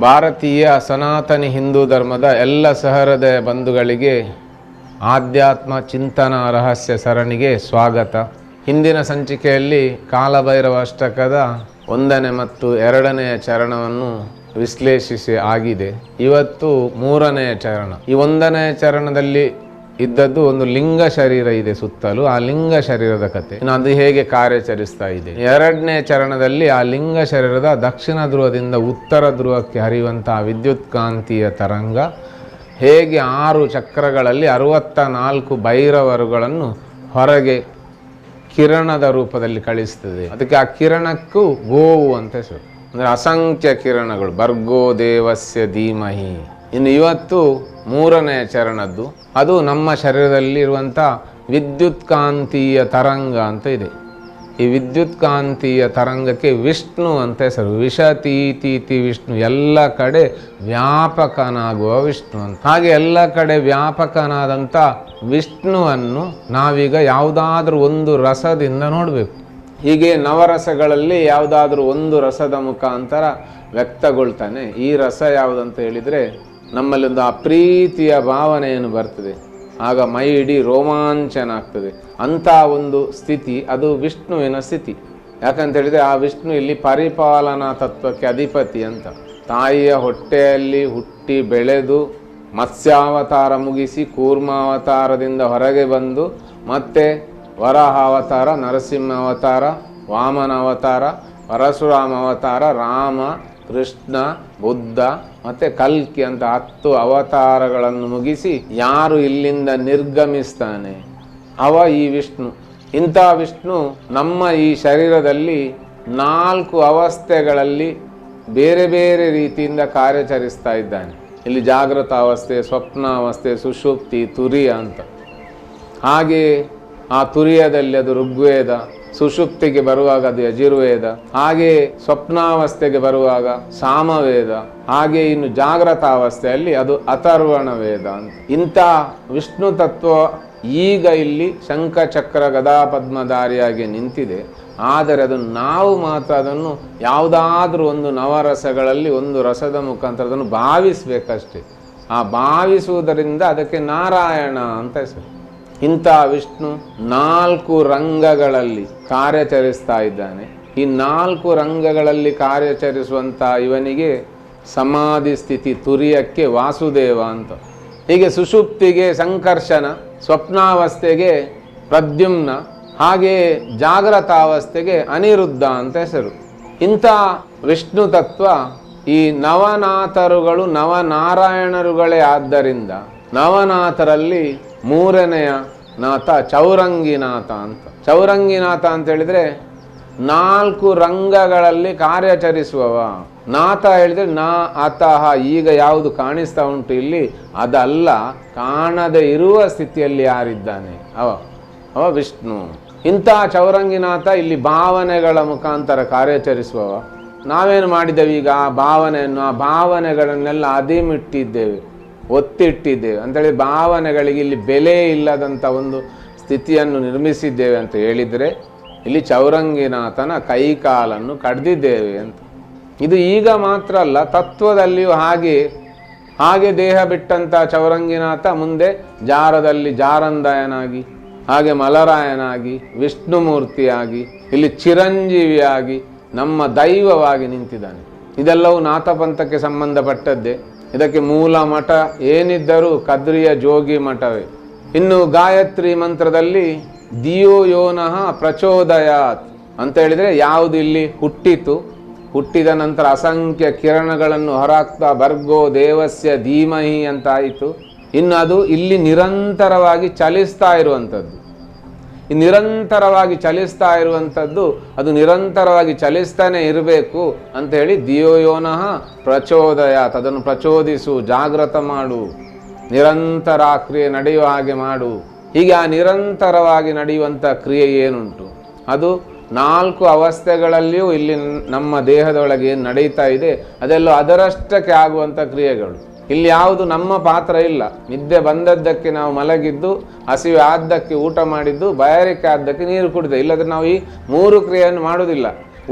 ಭಾರತೀಯ ಸನಾತನ ಹಿಂದೂ ಧರ್ಮದ ಎಲ್ಲ ಸಹೃದಯ ಬಂಧುಗಳಿಗೆ ಆಧ್ಯಾತ್ಮ ಚಿಂತನ ರಹಸ್ಯ ಸರಣಿಗೆ ಸ್ವಾಗತ. ಹಿಂದಿನ ಸಂಚಿಕೆಯಲ್ಲಿ ಕಾಲಭೈರವ ಅಷ್ಟಕದ ಒಂದನೇ ಮತ್ತು ಎರಡನೆಯ ಚರಣವನ್ನು ವಿಶ್ಲೇಷಿಸಿ ಆಗಿದೆ. ಇವತ್ತು ಮೂರನೆಯ ಚರಣ. ಈ ಒಂದನೆಯ ಚರಣದಲ್ಲಿ ಇದ್ದದ್ದು ಒಂದು ಲಿಂಗ ಶರೀರ ಇದೆ ಸುತ್ತಲೂ, ಆ ಲಿಂಗ ಶರೀರದ ಕತೆ. ಅದು ಹೇಗೆ ಕಾರ್ಯಾಚರಿಸ್ತಾ ಇದೆ ಎರಡನೇ ಚರಣದಲ್ಲಿ ಆ ಲಿಂಗ ಶರೀರದ ದಕ್ಷಿಣ ಧ್ರುವದಿಂದ ಉತ್ತರ ಧ್ರುವಕ್ಕೆ ಹರಿಯುವಂತಹ ವಿದ್ಯುತ್ ಕಾಂತೀಯ ತರಂಗ, ಹೇಗೆ ಆರು ಚಕ್ರಗಳಲ್ಲಿ ಅರುವತ್ತ ನಾಲ್ಕು ಭೈರವರುಗಳನ್ನು ಹೊರಗೆ ಕಿರಣದ ರೂಪದಲ್ಲಿ ಕಳಿಸ್ತದೆ. ಅದಕ್ಕೆ ಆ ಕಿರಣಕ್ಕೂ ಗೋವು ಅಂತ ಹೆಸರು. ಅಂದರೆ ಅಸಂಖ್ಯ ಕಿರಣಗಳು. ಭರ್ಗೋ ದೇವಸ್ಯ ಧೀಮಹಿ. ಇನ್ನು ಇವತ್ತು ಮೂರನೆಯ ಚರಣದ್ದು. ಅದು ನಮ್ಮ ಶರೀರದಲ್ಲಿರುವಂಥ ವಿದ್ಯುತ್ ಕಾಂತೀಯ ತರಂಗ ಅಂತ ಇದೆ. ಈ ವಿದ್ಯುತ್ಕಾಂತೀಯ ತರಂಗಕ್ಕೆ ವಿಷ್ಣು ಅಂತ ಹೆಸರು. ವಿಷತೀತೀತಿ ವಿಷ್ಣು. ಎಲ್ಲ ಕಡೆ ವ್ಯಾಪಕನಾಗುವ ವಿಷ್ಣು ಅಂತ. ಹಾಗೆ ಎಲ್ಲ ಕಡೆ ವ್ಯಾಪಕನಾದಂಥ ವಿಷ್ಣುವನ್ನು ನಾವೀಗ ಯಾವುದಾದ್ರೂ ಒಂದು ರಸದಿಂದ ನೋಡಬೇಕು. ಹೀಗೆ ನವರಸಗಳಲ್ಲಿ ಯಾವುದಾದ್ರೂ ಒಂದು ರಸದ ಮುಖಾಂತರ ವ್ಯಕ್ತಗೊಳ್ತಾನೆ. ಈ ರಸ ಯಾವುದಂತ ಹೇಳಿದರೆ ನಮ್ಮಲ್ಲೊಂದು ಆ ಪ್ರೀತಿಯ ಭಾವನೆಯನ್ನು ಬರ್ತದೆ. ಆಗ ಮೈ ಇಡೀ ರೋಮಾಂಚನ ಆಗ್ತದೆ ಅಂಥ ಒಂದು ಸ್ಥಿತಿ, ಅದು ವಿಷ್ಣುವಿನ ಸ್ಥಿತಿ. ಯಾಕಂತ ಹೇಳಿದರೆ ಆ ವಿಷ್ಣು ಇಲ್ಲಿ ಪರಿಪಾಲನಾ ತತ್ವಕ್ಕೆ ಅಧಿಪತಿ ಅಂತ. ತಾಯಿಯ ಹೊಟ್ಟೆಯಲ್ಲಿ ಹುಟ್ಟಿ ಬೆಳೆದು ಮತ್ಸ್ಯಾವತಾರ ಮುಗಿಸಿ ಕೂರ್ಮಾವತಾರದಿಂದ ಹೊರಗೆ ಬಂದು ಮತ್ತೆ ವರಹಾವತಾರ ಅವತಾರ ನರಸಿಂಹ ಅವತಾರ ವಾಮನ ಅವತಾರ ಪರಶುರಾಮ ಅವತಾರ ರಾಮ, ಕೃಷ್ಣ, ಬುದ್ಧ ಮತ್ತೆ ಕಲ್ಕಿ ಅಂತ ಹತ್ತು ಅವತಾರಗಳನ್ನು ಮುಗಿಸಿ ಯಾರು ಇಲ್ಲಿಂದ ನಿರ್ಗಮಿಸ್ತಾನೆ? ಅವ ಈ ವಿಷ್ಣು. ಇಂಥ ವಿಷ್ಣು ನಮ್ಮ ಈ ಶರೀರದಲ್ಲಿ ನಾಲ್ಕು ಅವಸ್ಥೆಗಳಲ್ಲಿ ಬೇರೆ ಬೇರೆ ರೀತಿಯಿಂದ ಕಾರ್ಯಚರಿಸ್ತಾ ಇದ್ದಾನೆ. ಇಲ್ಲಿ ಜಾಗೃತ ಅವಸ್ಥೆ ಸ್ವಪ್ನಾವಸ್ಥೆ ಸುಷುಪ್ತಿ, ತುರಿಯ ಅಂತ. ಹಾಗೆ ಆ ತುರಿಯದಲ್ಲಿ ಅದು ಋಗ್ವೇದ ಸುಷುಪ್ತಿಗೆ ಬರುವಾಗ ಅದು ಯಜುರ್ವೇದ, ಹಾಗೆ ಸ್ವಪ್ನಾವಸ್ಥೆಗೆ ಬರುವಾಗ ಸಾಮವೇದ, ಹಾಗೆ ಇನ್ನು ಜಾಗ್ರತಾವಸ್ಥೆಯಲ್ಲಿ ಅದು ಅಥರ್ವಣ ವೇದ ಅಂತ. ಇಂಥ ವಿಷ್ಣು ತತ್ವ ಈಗ ಇಲ್ಲಿ ಶಂಖಚಕ್ರ ಗದಾ ಪದ್ಮಧಾರಿಯಾಗಿ ನಿಂತಿದೆ. ಆದರೆ ಅದನ್ನು ನಾವು ಮಾತ್ರ ಅದನ್ನು ಯಾವುದಾದ್ರೂ ಒಂದು ನವರಸಗಳಲ್ಲಿ ಒಂದು ರಸದ ಮುಖಾಂತರ ಅದನ್ನು ಭಾವಿಸಬೇಕಷ್ಟೇ. ಆ ಭಾವಿಸುವುದರಿಂದ ಅದಕ್ಕೆ ನಾರಾಯಣ ಅಂತ ಹೆಸರು. ಇಂಥ ವಿಷ್ಣು ನಾಲ್ಕು ರಂಗಗಳಲ್ಲಿ ಕಾರ್ಯಾಚರಿಸ್ತಾ ಇದ್ದಾನೆ. ಈ ನಾಲ್ಕು ರಂಗಗಳಲ್ಲಿ ಕಾರ್ಯಾಚರಿಸುವಂಥ ಇವನಿಗೆ ಸಮಾಧಿ ಸ್ಥಿತಿ ತುರಿಯಕ್ಕೆ ವಾಸುದೇವ ಅಂತ. ಹೀಗೆ ಸುಷುಪ್ತಿಗೆ ಸಂಕರ್ಷಣ, ಸ್ವಪ್ನಾವಸ್ಥೆಗೆ ಪ್ರದ್ಯುಮ್ನ, ಹಾಗೆ ಜಾಗ್ರತಾವಸ್ಥೆಗೆ ಅನಿರುದ್ಧ ಅಂತ ಹೆಸರು. ಇಂಥ ವಿಷ್ಣು ತತ್ವ ಈ ನವನಾಥರುಗಳು ನವನಾರಾಯಣರುಗಳೇ ಆದ್ದರಿಂದ ನವನಾಥರಲ್ಲಿ ಮೂರನೆಯ ನಾಥ ಚೌರಂಗಿನಾಥ ಅಂತ. ಚೌರಂಗಿನಾಥ ಅಂತ ಹೇಳಿದ್ರೆ ನಾಲ್ಕು ರಂಗಗಳಲ್ಲಿ ಕಾರ್ಯಾಚರಿಸುವವ. ನಾಥ ಹೇಳಿದ್ರೆ ನಾ, ಅತಃ ಈಗ ಯಾವುದು ಕಾಣಿಸ್ತಾ ಉಂಟು ಇಲ್ಲಿ, ಅದಲ್ಲ, ಕಾಣದೇ ಇರುವ ಸ್ಥಿತಿಯಲ್ಲಿ ಯಾರಿದ್ದಾನೆ? ಅವ ಅವ ವಿಷ್ಣು. ಇಂಥ ಚೌರಂಗಿನಾಥ ಇಲ್ಲಿ ಭಾವನೆಗಳ ಮುಖಾಂತರ ಕಾರ್ಯಾಚರಿಸುವವ. ನಾವೇನು ಮಾಡಿದ್ದೇವೆ ಈಗ ಆ ಭಾವನೆಯನ್ನು, ಆ ಭಾವನೆಗಳನ್ನೆಲ್ಲ ಅದಿಮಿಟ್ಟಿದ್ದೇವೆ. ಒತ್ತಿಟ್ಟಿದ್ದೇವೆ. ಅಂತೇಳಿ ಭಾವನೆಗಳಿಗೆ ಇಲ್ಲಿ ಬೆಲೆ ಇಲ್ಲದಂಥ ಒಂದು ಸ್ಥಿತಿಯನ್ನು ನಿರ್ಮಿಸಿದ್ದೇವೆ ಅಂತ ಹೇಳಿದರೆ, ಇಲ್ಲಿ ಚೌರಂಗಿನಾಥನ ಕೈಕಾಲನ್ನು ಕಡ್ದಿದ್ದೇವೆ ಅಂತ. ಇದು ಈಗ ಮಾತ್ರ ಅಲ್ಲ, ತತ್ವದಲ್ಲಿಯೂ ಹಾಗೆ ಹಾಗೆ ದೇಹ ಬಿಟ್ಟಂಥ ಚೌರಂಗಿನಾಥ ಮುಂದೆ ಜಾರದಲ್ಲಿ ಜಾರಂದಾಯನಾಗಿ, ಹಾಗೆ ಮಲರಾಯನಾಗಿ, ವಿಷ್ಣುಮೂರ್ತಿಯಾಗಿ, ಇಲ್ಲಿ ಚಿರಂಜೀವಿಯಾಗಿ ನಮ್ಮ ದೈವವಾಗಿ ನಿಂತಿದ್ದಾನೆ. ಇದೆಲ್ಲವೂ ನಾಥಪಂಥಕ್ಕೆ ಸಂಬಂಧಪಟ್ಟದ್ದೇ. ಇದಕ್ಕೆ ಮೂಲ ಮಠ ಏನಿದ್ದರೂ ಕದ್ರಿಯ ಜೋಗಿ ಮಠವೇ. ಇನ್ನು ಗಾಯತ್ರಿ ಮಂತ್ರದಲ್ಲಿ ದಿಯೋ ಯೋನಃ ಪ್ರಚೋದಯಾತ್ ಅಂತ ಹೇಳಿದರೆ ಯಾವುದು ಇಲ್ಲಿ ಹುಟ್ಟಿತು? ಹುಟ್ಟಿದ ನಂತರ ಅಸಂಖ್ಯ ಕಿರಣಗಳನ್ನು ಹೊರಾಕ್ತಾ ಬರ್ಗೋ ದೇವಸ್ಯ ಧೀಮಹಿ ಅಂತಾಯಿತು ಇನ್ನು ಅದು ಇಲ್ಲಿ ನಿರಂತರವಾಗಿ ಚಲಿಸ್ತಾ ಇರುವಂಥದ್ದು. ಈ ನಿರಂತರವಾಗಿ ಚಲಿಸ್ತಾ ಇರುವಂಥದ್ದು, ಅದು ನಿರಂತರವಾಗಿ ಚಲಿಸ್ತಾನೆ ಇರಬೇಕು ಅಂತ ಹೇಳಿ ದಿಯೋಯೋನಃ ಪ್ರಚೋದಯ ಅದನ್ನು ಪ್ರಚೋದಿಸು ಜಾಗೃತ ಮಾಡು, ನಿರಂತರ ಕ್ರಿಯೆ ನಡೆಯುವ ಹಾಗೆ ಮಾಡು. ಹೀಗೆ ಆ ನಿರಂತರವಾಗಿ ನಡೆಯುವಂಥ ಕ್ರಿಯೆ ಏನುಂಟು? ಅದು ನಾಲ್ಕು ಅವಸ್ಥೆಗಳಲ್ಲಿಯೂ ಇಲ್ಲಿ ನಮ್ಮ ದೇಹದೊಳಗೆ ಏನು ನಡೀತಾ ಇದೆ, ಅದೆಲ್ಲ ಅದರಷ್ಟಕ್ಕೆ ಆಗುವಂಥ ಕ್ರಿಯೆಗಳು. ಇಲ್ಲಿ ಯಾವುದು ನಮ್ಮ ಪಾತ್ರ ಇಲ್ಲ. ನಿದ್ದೆ ಬಂದದ್ದಕ್ಕೆ ನಾವು ಮಲಗಿದ್ದು, ಹಸಿವೆ ಆದ್ದಕ್ಕೆ ಊಟ ಮಾಡಿದ್ದು, ಬಯಾರಿಕೆ ಆದ್ದಕ್ಕೆ ನೀರು ಕುಡಿದೆ, ಇಲ್ಲದ್ರೆ ನಾವು ಈ ಮೂರು ಕ್ರಿಯೆಯನ್ನು ಮಾಡುವುದಿಲ್ಲ.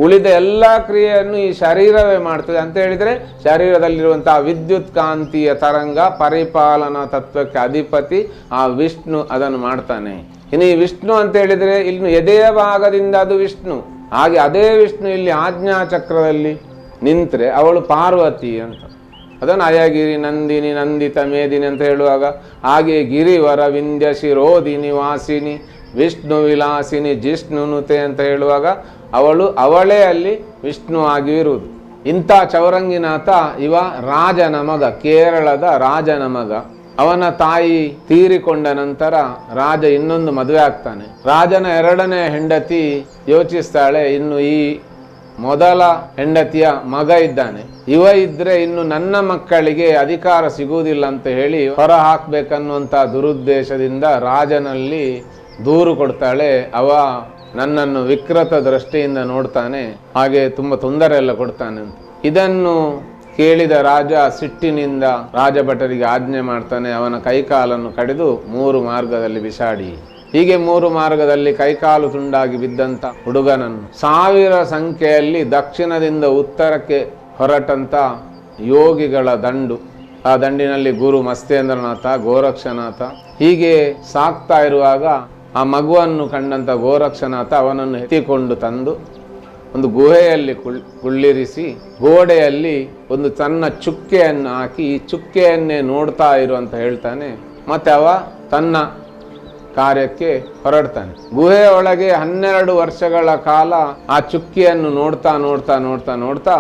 ಉಳಿದ ಎಲ್ಲ ಕ್ರಿಯೆಯನ್ನು ಈ ಶರೀರವೇ ಮಾಡ್ತದೆ ಅಂತ ಹೇಳಿದರೆ, ಶರೀರದಲ್ಲಿರುವಂತಹ ವಿದ್ಯುತ್ ಕಾಂತೀಯ ತರಂಗ, ಪರಿಪಾಲನಾ ತತ್ವಕ್ಕೆ ಅಧಿಪತಿ, ಆ ವಿಷ್ಣು ಅದನ್ನು ಮಾಡ್ತಾನೆ. ಇನ್ನು ಈ ವಿಷ್ಣು ಅಂತ ಹೇಳಿದರೆ, ಇನ್ನು ಎದೆಯ ಭಾಗದಿಂದ ಅದು ವಿಷ್ಣು. ಹಾಗೆ ಅದೇ ವಿಷ್ಣು ಇಲ್ಲಿ ಆಜ್ಞಾ ಚಕ್ರದಲ್ಲಿ ನಿಂತರೆ, ಅವಳು ಪಾರ್ವತಿ ಅಂತ. ಅದನ್ನು ಅಯಗಿರಿ ನಂದಿನಿ ನಂದಿತ ಮೇದಿನಿ ಅಂತ ಹೇಳುವಾಗ, ಹಾಗೆ ಗಿರಿವರ ವಿಂಧ್ಯ ಶಿರೋದಿನಿ ವಾಸಿನಿ ವಿಷ್ಣು ವಿಲಾಸಿನಿ ಜಿಷ್ಣುನುತೆ ಅಂತ ಹೇಳುವಾಗ, ಅವಳು ಅವಳೇ ಅಲ್ಲಿ ವಿಷ್ಣು ಆಗಿರುವುದು ಇಂಥ ಚೌರಂಗಿನಾಥ ಇವ ರಾಜನ ಮಗ, ಕೇರಳದ ರಾಜನ ಮಗ. ಅವನ ತಾಯಿ ತೀರಿಕೊಂಡ ನಂತರ ರಾಜ ಇನ್ನೊಂದು ಮದುವೆ ಆಗ್ತಾನೆ. ರಾಜನ ಎರಡನೇ ಹೆಂಡತಿ ಯೋಚಿಸ್ತಾಳೆ, ಇನ್ನು ಈ ಮೊದಲ ಹೆಂಡತಿಯ ಮಗ ಇದ್ದಾನೆ. ಇವ ಇದ್ರೆ ಇನ್ನು ನನ್ನ ಮಕ್ಕಳಿಗೆ ಅಧಿಕಾರ ಸಿಗುವುದಿಲ್ಲ ಅಂತ ಹೇಳಿ ಹೊರ ಹಾಕ್ಬೇಕನ್ನುವಂತ ದುರುದ್ದೇಶದಿಂದ ರಾಜನಲ್ಲಿ ದೂರು ಕೊಡ್ತಾಳೆ. ಅವ ನನ್ನನ್ನು ವಿಕೃತ ದೃಷ್ಟಿಯಿಂದ ನೋಡ್ತಾನೆ. ಹಾಗೆ ತುಂಬಾ ತೊಂದರೆ ಎಲ್ಲ ಕೊಡ್ತಾನೆ ಅಂತ. ಇದನ್ನು ಕೇಳಿದ ರಾಜ ಸಿಟ್ಟಿನಿಂದ ರಾಜಭಟರಿಗೆ ಆಜ್ಞೆ ಮಾಡ್ತಾನೆ. ಅವನ ಕೈಕಾಲನ್ನು ಕಡಿದು ಮೂರು ಮಾರ್ಗದಲ್ಲಿ ಬಿಸಾಡಿ. ಹೀಗೆ ಮೂರು ಮಾರ್ಗದಲ್ಲಿ ಕೈಕಾಲು ತುಂಡಾಗಿ ಬಿದ್ದಂತ ಹುಡುಗನನ್ನು ಸಾವಿರ ಸಂಖ್ಯೆಯಲ್ಲಿ ದಕ್ಷಿಣದಿಂದ ಉತ್ತರಕ್ಕೆ ಹೊರಟಂತ ಯೋಗಿಗಳ ದಂಡು. ಆ ದಂಡಿನಲ್ಲಿ ಗುರು ಮಸ್ತೇಂದ್ರನಾಥ, ಗೋರಕ್ಷನಾಥ. ಹೀಗೆ ಸಾಕ್ತಾ ಇರುವಾಗ ಆ ಮಗುವನ್ನು ಕಂಡಂತ ಗೋರಕ್ಷನಾಥ ಅವನನ್ನು ಎತ್ತಿಕೊಂಡು ತಂದು ಒಂದು ಗುಹೆಯಲ್ಲಿ ಕುಳ್, ಕುಳ್ಳಿರಿಸಿ ಗೋಡೆಯಲ್ಲಿ ಒಂದು ತನ್ನ ಚುಕ್ಕೆಯನ್ನು ಹಾಕಿ ಈ ಚುಕ್ಕೆಯನ್ನೇ ನೋಡ್ತಾ ಇರು ಅಂತ ಹೇಳ್ತಾನೆ. ಮತ್ತೆ ಅವ ತನ್ನ ಕಾರ್ಯಕ್ಕೆ ಹೊರಡ್ತಾನೆ. ಗುಹೆಯ ಒಳಗೆ ಹನ್ನೆರಡು ವರ್ಷಗಳ ಕಾಲ ಆ ಚುಕ್ಕಿಯನ್ನು ನೋಡ್ತಾ ನೋಡ್ತಾ ನೋಡ್ತಾ ನೋಡ್ತಾ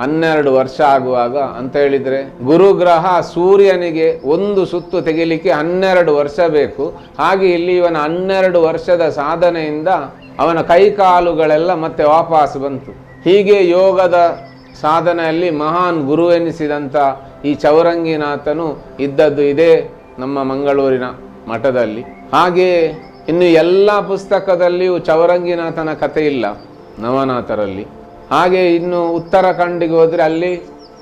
ಹನ್ನೆರಡು ವರ್ಷ ಆಗುವಾಗ ಅಂತ ಹೇಳಿದ್ರೆ ಗುರುಗ್ರಹ ಸೂರ್ಯನಿಗೆ ಒಂದು ಸುತ್ತು ತೆಗಿಲಿಕ್ಕೆ ಹನ್ನೆರಡು ವರ್ಷ ಬೇಕು. ಹಾಗೆ ಇಲ್ಲಿ ಇವನ ಹನ್ನೆರಡು ವರ್ಷದ ಸಾಧನೆಯಿಂದ ಅವನ ಕೈಕಾಲುಗಳೆಲ್ಲ ಮತ್ತೆ ವಾಪಸ್ ಬಂತು. ಹೀಗೆ ಯೋಗದ ಸಾಧನೆಯಲ್ಲಿ ಮಹಾನ್ ಗುರು ಎನಿಸಿದಂಥ ಈ ಚೌರಂಗಿನಾಥನು ಇದ್ದದ್ದು ಇದೇ ನಮ್ಮ ಮಂಗಳೂರಿನ ಮಠದಲ್ಲಿ. ಹಾಗೆ ಇನ್ನು ಎಲ್ಲ ಪುಸ್ತಕದಲ್ಲಿಯೂ ಚೌರಂಗಿನಾಥನ ಕಥೆ ಇಲ್ಲ ನವನಾಥರಲ್ಲಿ. ಹಾಗೆ ಇನ್ನು ಉತ್ತರಾಖಂಡಿಗೆ ಹೋದರೆ ಅಲ್ಲಿ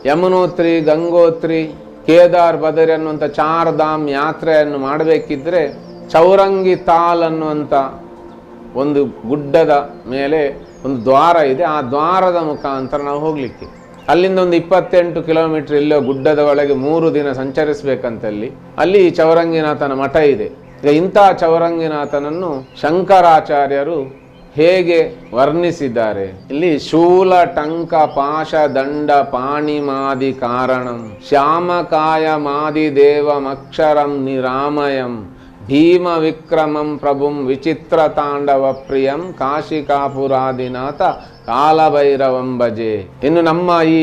ಯಮುನೋತ್ರಿ, ಗಂಗೋತ್ರಿ, ಕೇದಾರ್ ಬದರಿ ಅನ್ನುವಂಥ ಚಾರ್ಧಾಮ್ ಯಾತ್ರೆಯನ್ನು ಮಾಡಬೇಕಿದ್ರೆ ಚೌರಂಗಿ ತಾಲ್ ಅನ್ನುವಂಥ ಒಂದು ಗುಡ್ಡದ ಮೇಲೆ ಒಂದು ದ್ವಾರ ಇದೆ. ಆ ದ್ವಾರದ ಮುಖಾಂತರ ನಾವು ಹೋಗಲಿಕ್ಕೆ. ಅಲ್ಲಿಂದ ಒಂದು ಇಪ್ಪತ್ತೆಂಟು ಕಿಲೋಮೀಟರ್ ಇಲ್ಲೋ ಗುಡ್ಡದ ಒಳಗೆ ಮೂರು ದಿನ ಸಂಚರಿಸಬೇಕಂತಲ್ಲಿ ಅಲ್ಲಿ ಚೌರಂಗಿನಾಥನ ಮಠ ಇದೆ. ಈಗ ಇಂಥ ಚೌರಂಗಿನಾಥನನ್ನು ಶಂಕರಾಚಾರ್ಯರು ಹೇಗೆ ವರ್ಣಿಸಿದ್ದಾರೆ? ಇಲ್ಲಿ ಶೂಲ, ಟಂಕ, ಪಾಶ, ದಂಡ, ಪಾಣಿಮಾದಿ ಕಾರಣಂ, ಶ್ಯಾಮಕಾಯ, ಮಾದಿ ದೇವಮಕ್ಷರಂ ನಿರಾಮಯಂ, ಭೀಮ ವಿಕ್ರಮಂ, ಪ್ರಭುಂ, ವಿಚಿತ್ರ ತಾಂಡವ ಪ್ರಿಯಂ, ಕಾಶಿಕಾಪುರಾದಿನಾಥ ಕಾಲಭೈರವಂ ಭಜೆ ಇನ್ನು ನಮ್ಮ ಈ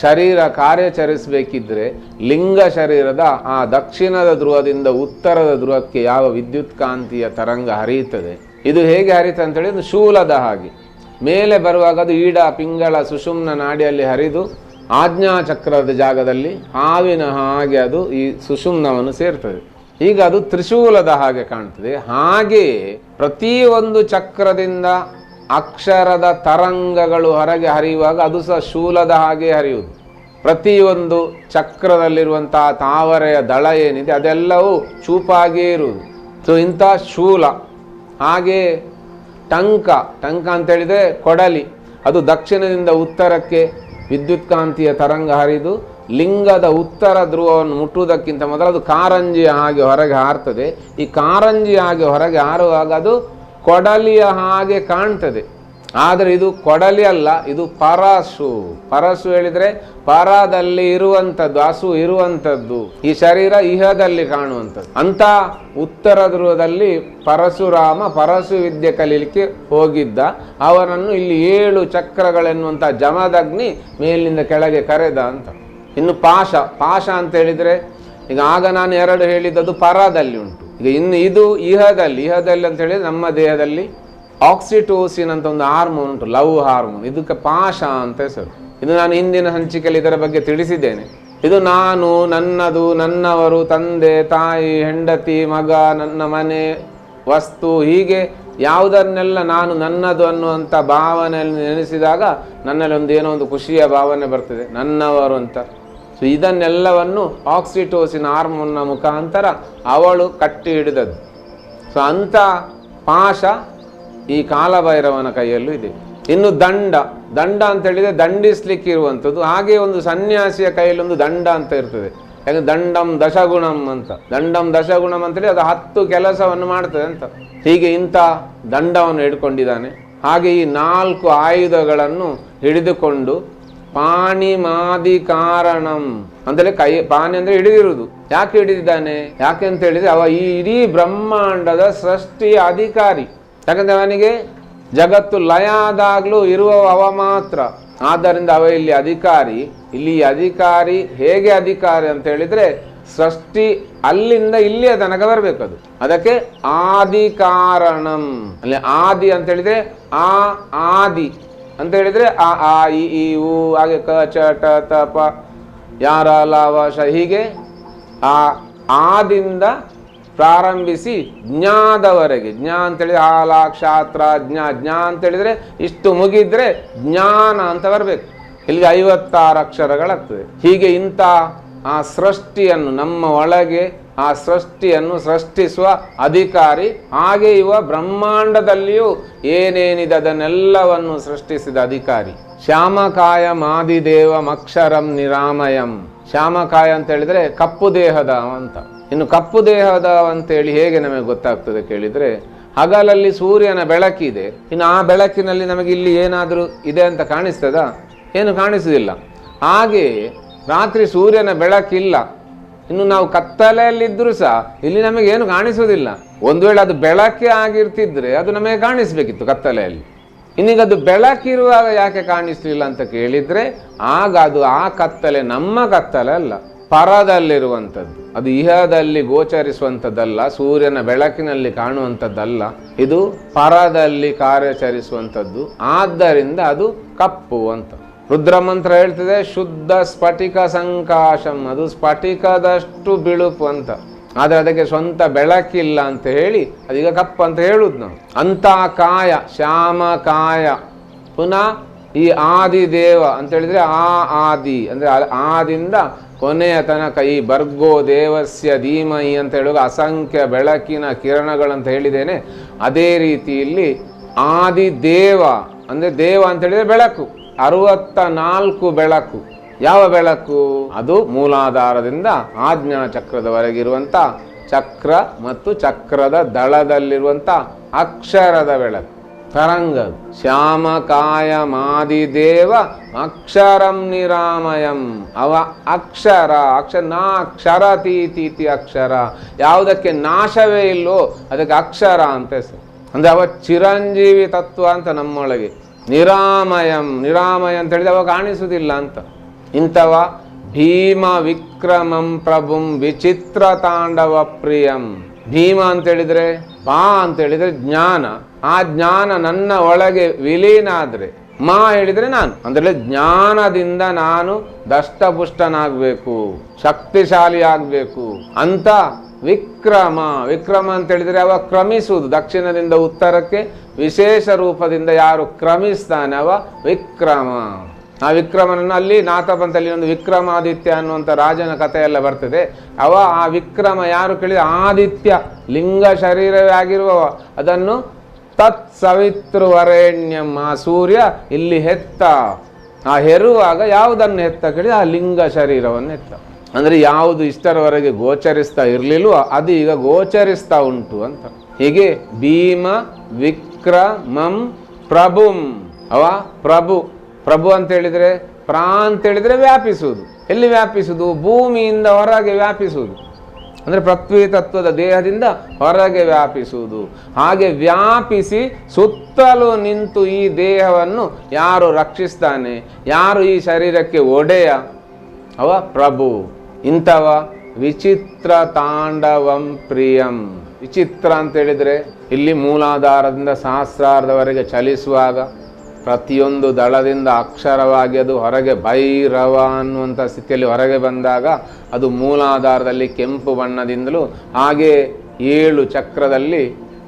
ಶರೀರ ಕಾರ್ಯಚರಿಸಬೇಕಿದ್ರೆ ಲಿಂಗ ಶರೀರದ, ಆ ದಕ್ಷಿಣದ ಧ್ರುವದಿಂದ ಉತ್ತರದ ಧ್ರುವಕ್ಕೆ ಯಾವ ವಿದ್ಯುತ್ ಕಾಂತಿಯ ತರಂಗ ಹರಿಯುತ್ತದೆ? ಇದು ಹೇಗೆ ಹರಿಯುತ್ತೆ ಅಂತೇಳಿ ಒಂದು ಶೂಲದ ಹಾಗೆ. ಮೇಲೆ ಬರುವಾಗ ಅದು ಈಡ, ಪಿಂಗಳ, ಸುಷುಮ್ನ ನಾಡಿಯಲ್ಲಿ ಹರಿದು ಆಜ್ಞಾಚಕ್ರದ ಜಾಗದಲ್ಲಿ ಹಾವಿನ ಹಾಗೆ ಅದು ಈ ಸುಷುಮ್ನವನ್ನು ಸೇರ್ತದೆ. ಈಗ ಅದು ತ್ರಿಶೂಲದ ಹಾಗೆ ಕಾಣ್ತದೆ. ಹಾಗೆಯೇ ಪ್ರತಿಯೊಂದು ಚಕ್ರದಿಂದ ಅಕ್ಷರದ ತರಂಗಗಳು ಹೊರಗೆ ಹರಿಯುವಾಗ ಅದು ಸಹ ಶೂಲದ ಹಾಗೆ ಹರಿಯುವುದು. ಪ್ರತಿಯೊಂದು ಚಕ್ರದಲ್ಲಿರುವಂತಹ ತಾವರೆಯ ದಳ ಏನಿದೆ ಅದೆಲ್ಲವೂ ಚೂಪಾಗಿಯೇ ಇರುವುದು. ಸೊ ಇಂಥ ಶೂಲ, ಹಾಗೆ ಟಂಕ ಟಂಕ ಅಂತೇಳಿದರೆ ಕೊಡಲಿ. ಅದು ದಕ್ಷಿಣದಿಂದ ಉತ್ತರಕ್ಕೆ ವಿದ್ಯುತ್ಕಾಂತಿಯ ತರಂಗ ಹರಿದು ಲಿಂಗದ ಉತ್ತರ ಧ್ರುವವನ್ನು ಮುಟ್ಟುವುದಕ್ಕಿಂತ ಮೊದಲು ಅದು ಕಾರಂಜಿಯ ಹಾಗೆ ಹೊರಗೆ ಹಾರ್ತದೆ. ಈ ಕಾರಂಜಿ ಹಾಗೆ ಹೊರಗೆ ಹಾರುವಾಗ ಅದು ಕೊಡಲಿಯ ಹಾಗೆ ಕಾಣ್ತದೆ. ಆದರೆ ಇದು ಕೊಡಲಿ ಅಲ್ಲ, ಇದು ಪರಸು. ಪರಸು ಹೇಳಿದರೆ ಪರದಲ್ಲಿ ಇರುವಂಥದ್ದು ಹಸು ಇರುವಂಥದ್ದು ಈ ಶರೀರ ಇಹದಲ್ಲಿ ಕಾಣುವಂಥದ್ದು ಅಂತ ಉತ್ತರ ಧ್ರುವದಲ್ಲಿ ಪರಶುರಾಮ ಪರಶು ವಿದ್ಯೆ ಕಲೀಲಿಕ್ಕೆ ಹೋಗಿದ್ದ. ಅವನನ್ನು ಇಲ್ಲಿ ಏಳು ಚಕ್ರಗಳೆನ್ನುವಂಥ ಜಮದಗ್ನಿ ಮೇಲಿನಿಂದ ಕೆಳಗೆ ಕರೆದ ಅಂತ. ಇನ್ನು ಪಾಶ ಪಾಶ ಅಂತ ಹೇಳಿದ್ರೆ ಈಗ ಆಗ ನಾನು ಎರಡು ಹೇಳಿದ್ದದು ಪರದಲ್ಲಿ ಉಂಟು. ಈಗ ಇನ್ನು ಇದು ಇಹದಲ್ಲಿ ಇಹದಲ್ಲಿ ಅಂತ ಹೇಳಿದ್ರೆ ನಮ್ಮ ದೇಹದಲ್ಲಿ ಆಕ್ಸಿಟೋಸಿನ್ ಅಂತ ಒಂದು ಹಾರ್ಮೋನ್ ಉಂಟು, ಲವ್ ಹಾರ್ಮೋನ್. ಇದಕ್ಕೆ ಪಾಶ ಅಂತ ಹೆಸರು. ಇದು ನಾನು ಹಿಂದಿನ ಹಂಚಿಕೆಯಲ್ಲಿ ಇದರ ಬಗ್ಗೆ ತಿಳಿಸಿದ್ದೇನೆ. ಇದು ನಾನು, ನನ್ನದು, ನನ್ನವರು, ತಂದೆ, ತಾಯಿ, ಹೆಂಡತಿ, ಮಗ, ನನ್ನ ಮನೆ, ವಸ್ತು, ಹೀಗೆ ಯಾವುದನ್ನೆಲ್ಲ ನಾನು ನನ್ನದು ಅನ್ನುವಂಥ ಭಾವನೆಯಲ್ಲಿ ನೆನೆಸಿದಾಗ ನನ್ನಲ್ಲಿ ಒಂದು ಏನೋ ಒಂದು ಖುಷಿಯ ಭಾವನೆ ಬರ್ತದೆ. ನನ್ನವರು ಅಂತ. ಸೊ ಇದನ್ನೆಲ್ಲವನ್ನು ಆಕ್ಸಿಟೋಸಿನ್ ಹಾರ್ಮೋನ್ನ ಮುಖಾಂತರ ಅವಳು ಕಟ್ಟಿ ಹಿಡಿದದ್ದು. ಸೊ ಅಂಥ ಪಾಶ ಈ ಕಾಲಭೈರವನ ಕೈಯಲ್ಲೂ ಇದೆ. ಇನ್ನು ದಂಡ ದಂಡ ಅಂತ ಹೇಳಿದರೆ ದಂಡಿಸ್ಲಿಕ್ಕೆ ಇರುವಂಥದ್ದು. ಹಾಗೆ ಒಂದು ಸನ್ಯಾಸಿಯ ಕೈಯಲ್ಲಿ ಒಂದು ದಂಡ ಅಂತ ಇರ್ತದೆ. ಯಾಕಂದ್ರೆ ದಂಡಂ ದಶಗುಣಂ ಅಂತ. ದಂಡಂ ದಶಗುಣಂ ಅಂತೇಳಿ ಅದು ಹತ್ತು ಕೆಲಸವನ್ನು ಮಾಡ್ತದೆ ಅಂತ. ಹೀಗೆ ಇಂಥ ದಂಡವನ್ನು ಹಿಡ್ಕೊಂಡಿದ್ದಾನೆ. ಹಾಗೆ ಈ ನಾಲ್ಕು ಆಯುಧಗಳನ್ನು ಹಿಡಿದುಕೊಂಡು ಪಾಣಿಮಾದಿ ಕಾರಣಂ ಅಂತೇಳಿ ಕೈ ಪಾನಿ ಅಂದ್ರೆ ಹಿಡಿದಿರುವುದು. ಯಾಕೆ ಹಿಡಿದಿದ್ದಾನೆ? ಯಾಕೆ ಅಂತ ಹೇಳಿದ್ರೆ ಅವ ಈ ಇಡೀ ಬ್ರಹ್ಮಾಂಡದ ಸೃಷ್ಟಿಯ ಅಧಿಕಾರಿ. ಯಾಕಂದ್ರೆ ಅವನಿಗೆ ಜಗತ್ತು ಲಯ ಆದಾಗ್ಲೂ ಇರುವ ಅವ ಮಾತ್ರ. ಆದ್ದರಿಂದ ಅವ ಇಲ್ಲಿ ಅಧಿಕಾರಿ. ಇಲ್ಲಿ ಅಧಿಕಾರಿ ಹೇಗೆ ಅಧಿಕಾರಿ ಅಂತ ಹೇಳಿದ್ರೆ ಸೃಷ್ಟಿ ಅಲ್ಲಿಂದ ಇಲ್ಲಿಯ ತನಕ ಬರಬೇಕು ಅದು ಅದಕ್ಕೆ ಆದಿ ಕಾರಣಂ ಅಲ್ಲಿ ಆದಿ ಅಂತ ಹೇಳಿದ್ರೆ ಆ ಆದಿ. ಅಂತ ಹೇಳಿದ್ರೆ, ಆ ಆ ಇ ಈ ಉ ಹಾಗೆ ಕ, ಚ, ಟ, ತ, ಪ ಯಾರ ಲಾವ ಶ, ಹೀಗೆ ಆ, ಆದಿಂದ ಪ್ರಾರಂಭಿಸಿ ಜ್ಞಾದವರೆಗೆ, ಜ್ಞಾ ಅಂತೇಳಿದರೆ ಆ, ಲಾ ಕ್ಷಾತ್ರ ಜ್ಞಾ ಜ್ಞಾ ಅಂತ ಹೇಳಿದ್ರೆ ಇಷ್ಟು ಮುಗಿದ್ರೆ ಜ್ಞಾನ ಅಂತ ಬರಬೇಕು. ಇಲ್ಲಿಗೆ ಐವತ್ತಾರು ಅಕ್ಷರಗಳಾಗ್ತದೆ. ಹೀಗೆ ಇಂಥ ಆ ಸೃಷ್ಟಿಯನ್ನು ನಮ್ಮ ಒಳಗೆ ಆ ಸೃಷ್ಟಿಯನ್ನು ಸೃಷ್ಟಿಸುವ ಅಧಿಕಾರಿ, ಹಾಗೆ ಇವ ಬ್ರಹ್ಮಾಂಡದಲ್ಲಿಯೂ ಏನೇನಿದೆ ಅದನ್ನೆಲ್ಲವನ್ನು ಸೃಷ್ಟಿಸಿದ ಅಧಿಕಾರಿ. ಶ್ಯಾಮಕಾಯ ಮಾದಿದೇವ ಅಕ್ಷರಂ ನಿರಾಮಯಂ. ಶ್ಯಾಮಕಾಯ ಅಂತ ಹೇಳಿದ್ರೆ ಕಪ್ಪು ದೇಹದ ಅಂತ. ಇನ್ನು ಕಪ್ಪು ದೇಹದ ಅಂತೇಳಿ ಹೇಗೆ ನಮಗೆ ಗೊತ್ತಾಗ್ತದೆ ಕೇಳಿದ್ರೆ, ಹಗಲಲ್ಲಿ ಸೂರ್ಯನ ಬೆಳಕಿದೆ ಇನ್ನು ಆ ಬೆಳಕಿನಲ್ಲಿ ನಮಗೆ ಇಲ್ಲಿ ಏನಾದರೂ ಇದೆ ಅಂತ ಕಾಣಿಸ್ತದ? ಏನು ಕಾಣಿಸೋದಿಲ್ಲ ಹಾಗೆ ರಾತ್ರಿ ಸೂರ್ಯನ ಬೆಳಕಿಲ್ಲ. ಇನ್ನು ನಾವು ಕತ್ತಲೆಯಲ್ಲಿದ್ದರೂ ಸಹ ಇಲ್ಲಿ ನಮಗೆ ಏನು ಕಾಣಿಸುವುದಿಲ್ಲ. ಒಂದು ವೇಳೆ ಅದು ಬೆಳಕೆ ಆಗಿರ್ತಿದ್ರೆ ಅದು ನಮಗೆ ಕಾಣಿಸ್ಬೇಕಿತ್ತು ಕತ್ತಲೆಯಲ್ಲಿ. ಇನ್ನೀಗ ಅದು ಬೆಳಕಿರುವಾಗ ಯಾಕೆ ಕಾಣಿಸ್ಲಿಲ್ಲ ಅಂತ ಕೇಳಿದ್ರೆ ಆಗ ಅದು ಆ ಕತ್ತಲೆ ನಮ್ಮ ಕತ್ತಲೆ ಅಲ್ಲ, ಪರದಲ್ಲಿರುವಂಥದ್ದು. ಅದು ಇಹದಲ್ಲಿ ಗೋಚರಿಸುವಂಥದ್ದಲ್ಲ, ಸೂರ್ಯನ ಬೆಳಕಿನಲ್ಲಿ ಕಾಣುವಂಥದ್ದಲ್ಲ, ಇದು ಪರದಲ್ಲಿ ಕಾರ್ಯಾಚರಿಸುವಂಥದ್ದು. ಆದ್ದರಿಂದ ಅದು ಕಪ್ಪು ಅಂತ. ರುದ್ರಮಂತ್ರ ಹೇಳ್ತದೆ, ಶುದ್ಧ ಸ್ಫಟಿಕ ಸಂಕಾಶಂ. ಅದು ಸ್ಫಟಿಕದಷ್ಟು ಬಿಳುಪು ಅಂತ. ಆದರೆ ಅದಕ್ಕೆ ಸ್ವಂತ ಬೆಳಕಿಲ್ಲ ಅಂತ ಹೇಳಿ, ಅದೀಗ ಕಪ್ಪ ಅಂತ ಹೇಳುದು ನಾವು ಅಂತ ಕಾಯ, ಶ್ಯಾಮ ಕಾಯ. ಪುನಃ ಈ ಆದಿ ದೇವ ಅಂತ ಹೇಳಿದ್ರೆ ಆ ಆದಿ, ಅಂದ್ರೆ ಆದಿಂದ ಕೊನೆಯ ತನಕ ಈ ಬರ್ಗೋ ದೇವಸ್ಯ ಧೀಮಯಿ ಅಂತ ಹೇಳುವಾಗ ಅಸಂಖ್ಯ ಬೆಳಕಿನ ಕಿರಣಗಳಂತ ಹೇಳಿದ್ದೇನೆ. ಅದೇ ರೀತಿಯಲ್ಲಿ ಆದಿ ದೇವ ಅಂದ್ರೆ ದೇವ ಅಂತ ಹೇಳಿದ್ರೆ ಬೆಳಕು. ಅರವತ್ತ ನಾಲ್ಕು ಬೆಳಕು. ಯಾವ ಬೆಳಕು? ಅದು ಮೂಲಾಧಾರದಿಂದ ಆಜ್ಞಾ ಚಕ್ರದವರೆಗಿರುವಂಥ ಚಕ್ರ ಮತ್ತು ಚಕ್ರದ ದಳದಲ್ಲಿರುವಂತ ಅಕ್ಷರದ ಬೆಳಕು. ತರಂಗ, ಶ್ಯಾಮ ಶ್ಯಾಮಕಾಯ ಮಾದಿದೇವ ಅಕ್ಷರಂ ನಿರಾಮಯಂ. ಅವ ಅಕ್ಷರ ಅಕ್ಷರ ನಾ ತೀತಿ ಅಕ್ಷರ. ಯಾವುದಕ್ಕೆ ನಾಶವೇ ಇಲ್ಲೋ ಅದಕ್ಕೆ ಅಕ್ಷರ ಅಂತ ಹೆಸರು. ಅಂದ್ರೆ ಅವ ಚಿರಂಜೀವಿ ತತ್ವ ಅಂತ ನಮ್ಮೊಳಗೆ. ನಿರಾಮಯಂ, ನಿರಾಮಯ ಅಂತ ಹೇಳಿದ ಅವ ಕಾಣಿಸುವುದಿಲ್ಲ ಅಂತ. ಇಂಥವ ಭೀಮ ವಿಕ್ರಮಂ ಪ್ರಭುಂ ವಿಚಿತ್ರ ತಾಂಡವ ಪ್ರಿಯಂ. ಭೀಮ ಅಂತ ಹೇಳಿದ್ರೆ ಬಾ ಅಂತ ಹೇಳಿದ್ರೆ ಜ್ಞಾನ. ಆ ಜ್ಞಾನ ನನ್ನ ಒಳಗೆ ವಿಲೀನ ಆದರೆ ಮಾ ಹೇಳಿದ್ರೆ ನಾನು. ಅಂದ್ರೆ ಜ್ಞಾನದಿಂದ ನಾನು ದಷ್ಟಪುಷ್ಟನಾಗಬೇಕು ಶಕ್ತಿಶಾಲಿ ಆಗಬೇಕು ಅಂತ ವಿಕ್ರಮ. ವಿಕ್ರಮ ಅಂತ ಹೇಳಿದ್ರೆ ಅವ ಕ್ರಮಿಸುವುದು. ದಕ್ಷಿಣದಿಂದ ಉತ್ತರಕ್ಕೆ ವಿಶೇಷ ರೂಪದಿಂದ ಯಾರು ಕ್ರಮಿಸ್ತಾನೆ ಅವ ವಿಕ್ರಮ. ಆ ವಿಕ್ರಮನನ್ನು ಅಲ್ಲಿ ನಾಥಪಂಥಲ್ಲಿ ಒಂದು ವಿಕ್ರಮಾದಿತ್ಯ ಅನ್ನುವಂಥ ರಾಜನ ಕಥೆ ಎಲ್ಲ ಬರ್ತದೆ. ಅವ ಆ ವಿಕ್ರಮ ಯಾರು ಕೇಳಿದ ಆದಿತ್ಯ. ಲಿಂಗ ಶರೀರವೇ ಆಗಿರುವವ. ಅದನ್ನು ತತ್ ಸವಿತೃವರೆಣ್ಯಂ ಆ ಸೂರ್ಯ ಇಲ್ಲಿ ಹೆತ್ತ. ಆ ಹೆರುವಾಗ ಯಾವುದನ್ನು ಹೆತ್ತ ಕೇಳಿ ಆ ಲಿಂಗ ಶರೀರವನ್ನು ಹೆತ್ತ. ಅಂದ್ರೆ ಯಾವುದು ಇಷ್ಟರವರೆಗೆ ಗೋಚರಿಸ್ತಾ ಇರಲಿಲ್ಲೋ ಅದು ಈಗ ಗೋಚರಿಸ್ತಾ ಉಂಟು ಅಂತ. ಹೀಗೆ ಭೀಮ ವಿಕ್ರಮಂ ಪ್ರಭುಂ. ಅವ ಪ್ರಭು. ಪ್ರಭು ಅಂತ ಹೇಳಿದರೆ ಪ್ರಾ ಅಂತ ಹೇಳಿದ್ರೆ ವ್ಯಾಪಿಸುವುದು. ಎಲ್ಲಿ ವ್ಯಾಪಿಸುವುದು? ಭೂಮಿಯಿಂದ ಹೊರಗೆ ವ್ಯಾಪಿಸುವುದು. ಅಂದರೆ ಪೃಥ್ವಿ ತತ್ವದ ದೇಹದಿಂದ ಹೊರಗೆ ವ್ಯಾಪಿಸುವುದು. ಹಾಗೆ ವ್ಯಾಪಿಸಿ ಸುತ್ತಲೂ ನಿಂತು ಈ ದೇಹವನ್ನು ಯಾರು ರಕ್ಷಿಸ್ತಾನೆ? ಯಾರು ಈ ಶರೀರಕ್ಕೆ ಒಡೆಯ? ಅವ ಪ್ರಭು. ಇಂಥವ ವಿಚಿತ್ರ ತಾಂಡವಂ ಪ್ರಿಯಂ. ವಿಚಿತ್ರ ಅಂತ ಹೇಳಿದ್ರೆ ಇಲ್ಲಿ ಮೂಲಾಧಾರದಿಂದ ಸಹಸ್ರಾರ್ಧವರೆಗೆ ಚಲಿಸುವಾಗ ಪ್ರತಿಯೊಂದು ದಳದಿಂದ ಅಕ್ಷರವಾಗಿ ಅದು ಹೊರಗೆ ಭೈರವ ಅನ್ನುವಂಥ ಸ್ಥಿತಿಯಲ್ಲಿ ಹೊರಗೆ ಬಂದಾಗ ಅದು ಮೂಲಾಧಾರದಲ್ಲಿ ಕೆಂಪು ಬಣ್ಣದಿಂದಲೂ ಹಾಗೆ ಏಳು ಚಕ್ರದಲ್ಲಿ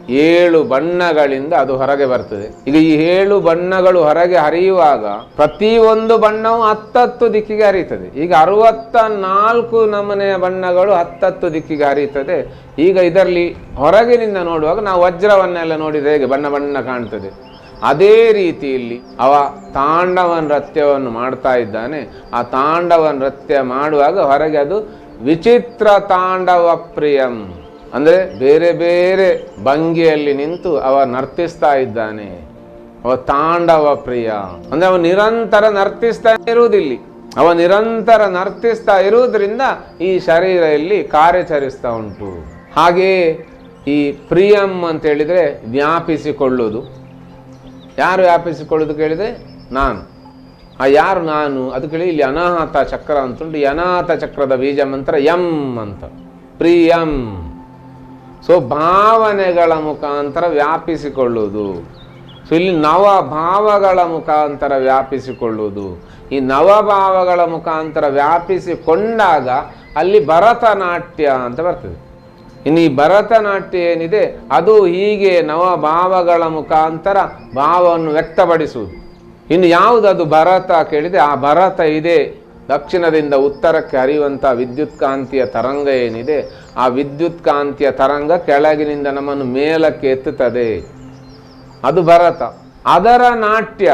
ಏಳು ಬಣ್ಣಗಳಿಂದ ಅದು ಹೊರಗೆ ಬರ್ತದೆ. ಈಗ ಈ ಏಳು ಬಣ್ಣಗಳು ಹೊರಗೆ ಹರಿಯುವಾಗ ಪ್ರತಿಯೊಂದು ಬಣ್ಣವು ಹತ್ತತ್ತು ದಿಕ್ಕಿಗೆ ಹರಿಯುತ್ತದೆ. ಈಗ ಅರವತ್ತ ನಾಲ್ಕು ನಮನೆಯ ಬಣ್ಣಗಳು ಹತ್ತತ್ತು ದಿಕ್ಕಿಗೆ ಹರಿಯುತ್ತದೆ. ಈಗ ಇದರಲ್ಲಿ ಹೊರಗಿನಿಂದ ನೋಡುವಾಗ ನಾವು ವಜ್ರವನ್ನೆಲ್ಲ ನೋಡಿದರೆ ಹೇಗೆ ಬಣ್ಣ ಬಣ್ಣ ಕಾಣ್ತದೆ. ಅದೇ ರೀತಿಯಲ್ಲಿ ಅವ ತಾಂಡವ ನೃತ್ಯವನ್ನು ಮಾಡ್ತಾ ಇದ್ದಾನೆ. ಆ ತಾಂಡವ ನೃತ್ಯ ಮಾಡುವಾಗ ಹೊರಗೆ ಅದು ವಿಚಿತ್ರ ತಾಂಡವ ಪ್ರಿಯಂ. ಅಂದರೆ ಬೇರೆ ಬೇರೆ ಭಂಗಿಯಲ್ಲಿ ನಿಂತು ಅವ ನರ್ತಿಸ್ತಾ ಇದ್ದಾನೆ. ಅವ ತಾಂಡವ ಪ್ರಿಯ. ಅಂದ್ರೆ ಅವ ನಿರಂತರ ನರ್ತಿಸ್ತಾ ಇರುವುದಿಲ್ಲಿ. ಅವ ನಿರಂತರ ನರ್ತಿಸ್ತಾ ಇರುವುದರಿಂದ ಈ ಶರೀರ ಇಲ್ಲಿ ಕಾರ್ಯಚರಿಸ್ತಾ ಉಂಟು. ಹಾಗೆಯೇ ಈ ಪ್ರಿಯಂ ಅಂತ ಹೇಳಿದ್ರೆ ವ್ಯಾಪಿಸಿಕೊಳ್ಳುವುದು. ಯಾರು ವ್ಯಾಪಿಸಿಕೊಳ್ಳುವುದು ಕೇಳಿದೆ ನಾನು. ಆ ಯಾರು ನಾನು? ಅದು ಕೇಳಿ ಇಲ್ಲಿ ಅನಾಹತ ಚಕ್ರ ಅಂತುಂಟು ಈ ಅನಾಹತ ಚಕ್ರದ ಬೀಜ ಮಂತ್ರ ಯಂ ಅಂತ. ಪ್ರಿಯಂ. ಸೊ ಭಾವನೆಗಳ ಮುಖಾಂತರ ವ್ಯಾಪಿಸಿಕೊಳ್ಳುವುದು. ಸೊ ಇಲ್ಲಿ ನವ ಭಾವಗಳ ಮುಖಾಂತರ ವ್ಯಾಪಿಸಿಕೊಳ್ಳುವುದು. ಈ ನವಭಾವಗಳ ಮುಖಾಂತರ ವ್ಯಾಪಿಸಿಕೊಂಡಾಗ ಅಲ್ಲಿ ಭರತನಾಟ್ಯ ಅಂತ ಬರ್ತದೆ. ಇನ್ನು ಈ ಭರತನಾಟ್ಯ ಏನಿದೆ? ಅದು ಹೀಗೆ ನವಭಾವಗಳ ಮುಖಾಂತರ ಭಾವವನ್ನು ವ್ಯಕ್ತಪಡಿಸುವುದು. ಇನ್ನು ಯಾವುದದು ಭರತ ಕೇಳಿದೆ ಆ ಭರತ ಇದೆ. ದಕ್ಷಿಣದಿಂದ ಉತ್ತರಕ್ಕೆ ಹರಿಯುವಂಥ ವಿದ್ಯುತ್ ಕಾಂತಿಯ ತರಂಗ ಏನಿದೆ, ಆ ವಿದ್ಯುತ್ ಕಾಂತಿಯ ತರಂಗ ಕೆಳಗಿನಿಂದ ನಮ್ಮನ್ನು ಮೇಲಕ್ಕೆ ಎತ್ತುತ್ತದೆ. ಅದು ಭರತ. ಅದರ ನಾಟ್ಯ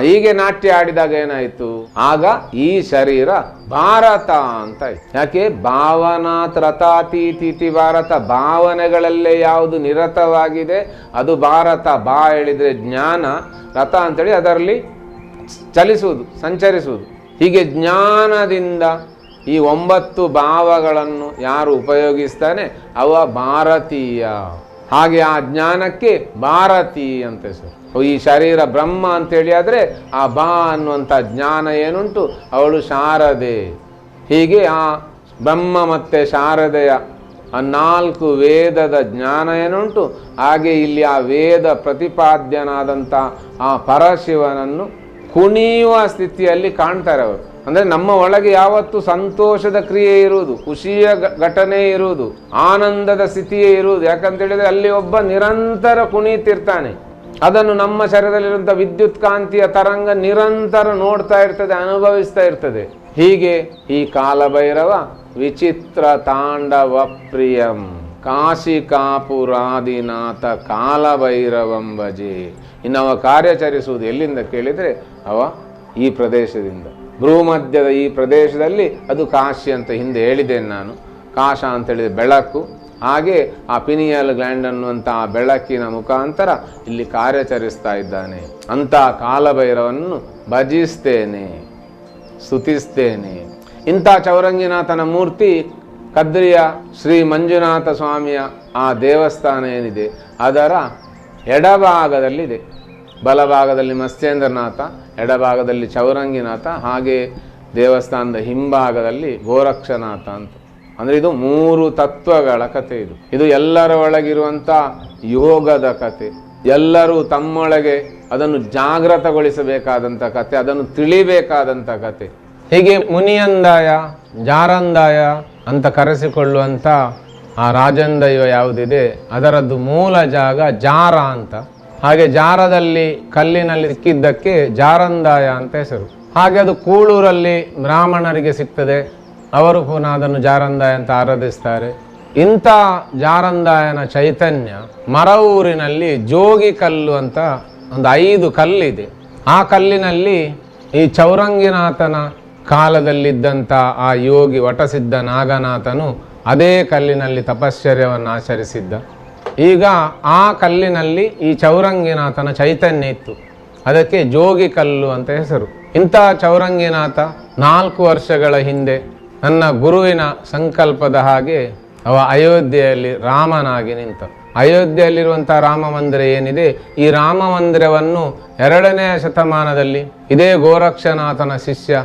ಹೀಗೆ ನಾಟ್ಯ ಆಡಿದಾಗ ಏನಾಯಿತು? ಆಗ ಈ ಶರೀರ ಭಾರತ ಅಂತ ಯಾಕೆ? ಭಾವನಾತ್ ರಥಾತೀತಿ ಭಾರತ. ಭಾವನೆಗಳಲ್ಲೇ ಯಾವುದು ನಿರತವಾಗಿದೆ? ಅದು ಭಾರತ. ಬಾ ಹೇಳಿದ್ರೆ ಜ್ಞಾನ, ರಥ ಅಂತೇಳಿ ಅದರಲ್ಲಿ ಚಲಿಸುವುದು, ಸಂಚರಿಸುವುದು. ಹೀಗೆ ಜ್ಞಾನದಿಂದ ಈ ಒಂಬತ್ತು ಭಾವಗಳನ್ನು ಯಾರು ಉಪಯೋಗಿಸ್ತಾನೆ? ಅವ ಭಾರತೀಯ. ಹಾಗೆ ಆ ಜ್ಞಾನಕ್ಕೆ ಭಾರತಿ ಅಂತ ಹೆಸರು ಈ ಶರೀರ ಬ್ರಹ್ಮ ಅಂತೇಳಿ ಆದರೆ ಆ ಬಾ ಅನ್ನುವಂಥ ಜ್ಞಾನ ಏನುಂಟು? ಅವಳು ಶಾರದೆ. ಹೀಗೆ ಆ ಬ್ರಹ್ಮ ಮತ್ತು ಶಾರದೆಯ ಆ ನಾಲ್ಕು ವೇದದ ಜ್ಞಾನ ಏನುಂಟು? ಹಾಗೆ ಇಲ್ಲಿ ಆ ವೇದ ಪ್ರತಿಪಾದ್ಯನಾದಂಥ ಆ ಪರಶಿವನನ್ನು ಕುಣಿಯುವ ಸ್ಥಿತಿಯಲ್ಲಿ ಕಾಣ್ತಾರೆ ಅವರು. ಅಂದರೆ ನಮ್ಮ ಒಳಗೆ ಯಾವತ್ತು ಸಂತೋಷದ ಕ್ರಿಯೆ ಇರುವುದು, ಖುಷಿಯ ಘಟನೆ ಇರುವುದು, ಆನಂದದ ಸ್ಥಿತಿಯೇ ಇರುವುದು. ಯಾಕಂತ ಹೇಳಿದ್ರೆ ಅಲ್ಲಿ ಒಬ್ಬ ನಿರಂತರ ಕುಣಿತಿರ್ತಾನೆ. ಅದನ್ನು ನಮ್ಮ ಶರೀರದಲ್ಲಿರುವಂಥ ವಿದ್ಯುತ್ ಕಾಂತಿಯ ತರಂಗ ನಿರಂತರ ನೋಡ್ತಾ ಇರ್ತದೆ, ಅನುಭವಿಸ್ತಾ ಇರ್ತದೆ. ಹೀಗೆ ಈ ಕಾಲಭೈರವ ವಿಚಿತ್ರ ತಾಂಡವ ಪ್ರಿಯಂ. ಕಾಶಿಕಾಪುರಾದಿನಾಥ ಕಾಲಭೈರವಂ ಭಜೆ. ಇನ್ನು ಅವ ಕಾರ್ಯಾಚರಿಸುವುದು ಎಲ್ಲಿಂದ ಕೇಳಿದರೆ ಅವ ಈ ಪ್ರದೇಶದಿಂದ. ಭೂಮಧ್ಯದ ಈ ಪ್ರದೇಶದಲ್ಲಿ ಅದು ಕಾಶಿ ಅಂತ ಹಿಂದೆ ಹೇಳಿದ್ದೇನೆ ನಾನು. ಕಾಶ ಅಂತ ಹೇಳಿದ ಬೆಳಕು. ಹಾಗೆ ಆ ಪಿನಿಯಲ್ ಗ್ಲ್ಯಾಂಡ್ ಅನ್ನುವಂಥ ಆ ಬೆಳಕಿನ ಮುಖಾಂತರ ಇಲ್ಲಿ ಕಾರ್ಯಾಚರಿಸ್ತಾ ಇದ್ದಾನೆ. ಅಂಥ ಕಾಲಭೈರವನ್ನು ಭಜಿಸ್ತೇನೆ, ಸ್ತುತಿಸ್ತೇನೆ. ಇಂಥ ಚೌರಂಗಿನಾಥನ ಮೂರ್ತಿ ಕದ್ರಿಯ ಶ್ರೀ ಮಂಜುನಾಥ ಸ್ವಾಮಿಯ ಆ ದೇವಸ್ಥಾನ ಏನಿದೆ, ಅದರ ಎಡಭಾಗದಲ್ಲಿದೆ. ಬಲಭಾಗದಲ್ಲಿ ಮತ್ಸ್ಯೇಂದ್ರನಾಥ, ಎಡಭಾಗದಲ್ಲಿ ಚೌರಂಗಿನಾಥ, ಹಾಗೆ ದೇವಸ್ಥಾನದ ಹಿಂಭಾಗದಲ್ಲಿ ಗೋರಕ್ಷನಾಥ ಅಂತ. ಅಂದರೆ ಇದು ಮೂರು ತತ್ವಗಳ ಕತೆ ಇದು. ಇದು ಎಲ್ಲರ ಒಳಗಿರುವಂಥ ಯೋಗದ ಕತೆ ಎಲ್ಲರೂ ತಮ್ಮೊಳಗೆ ಅದನ್ನು ಜಾಗೃತಗೊಳಿಸಬೇಕಾದಂಥ ಕತೆ ಅದನ್ನು ತಿಳಿಬೇಕಾದಂಥ ಕತೆ ಹೀಗೆ ಮುನಿಯಂದಾಯ, ಜಾರಂದಾಯ ಅಂತ ಕರೆಸಿಕೊಳ್ಳುವಂಥ ಆ ರಾಜಂದೈವ ಯಾವುದಿದೆ, ಅದರದ್ದು ಮೂಲ ಜಾಗ ಜಾರ ಅಂತ. ಹಾಗೆ ಜಾರದಲ್ಲಿ ಕಲ್ಲಿನಲ್ಲಿ ಸಿಕ್ಕಿದ್ದಕ್ಕೆ ಜಾರಂದಾಯ ಅಂತ ಹೆಸರು. ಹಾಗೆ ಅದು ಕೂಳೂರಲ್ಲಿ ಬ್ರಾಹ್ಮಣರಿಗೆ ಸಿಗ್ತದೆ. ಅವರು ಪುನಃ ಅದನ್ನು ಜಾರಂದಾಯ ಅಂತ ಆರಾಧಿಸ್ತಾರೆ. ಇಂಥ ಜಾರಂದಾಯನ ಚೈತನ್ಯ ಮರವೂರಿನಲ್ಲಿ ಜೋಗಿ ಕಲ್ಲು ಅಂತ ಒಂದು ಐದು ಕಲ್ಲಿದೆ. ಆ ಕಲ್ಲಿನಲ್ಲಿ ಈ ಚೌರಂಗಿನಾಥನ ಕಾಲದಲ್ಲಿದ್ದಂಥ ಆ ಯೋಗಿ ವಟಸಿದ್ಧ ನಾಗನಾಥನು ಅದೇ ಕಲ್ಲಿನಲ್ಲಿ ತಪಶ್ಚರ್ಯವನ್ನು ಆಚರಿಸಿದ್ದ. ಈಗ ಆ ಕಲ್ಲಿನಲ್ಲಿ ಈ ಚೌರಂಗಿನಾಥನ ಚೈತನ್ಯ ಇತ್ತು. ಅದಕ್ಕೆ ಜೋಗಿ ಕಲ್ಲು ಅಂತ ಹೆಸರು. ಇಂಥ ಚೌರಂಗಿನಾಥ ನಾಲ್ಕು ವರ್ಷಗಳ ಹಿಂದೆ ನನ್ನ ಗುರುವಿನ ಸಂಕಲ್ಪದ ಹಾಗೆ ಅವ ಅಯೋಧ್ಯೆಯಲ್ಲಿ ರಾಮನಾಗಿ ನಿಂತ. ಅಯೋಧ್ಯೆಯಲ್ಲಿರುವಂಥ ರಾಮ ಮಂದಿರ ಏನಿದೆ? ಈ ರಾಮ ಮಂದಿರವನ್ನು ಎರಡನೆಯ ಶತಮಾನದಲ್ಲಿ ಇದೇ ಗೋರಕ್ಷನಾಥನ ಶಿಷ್ಯ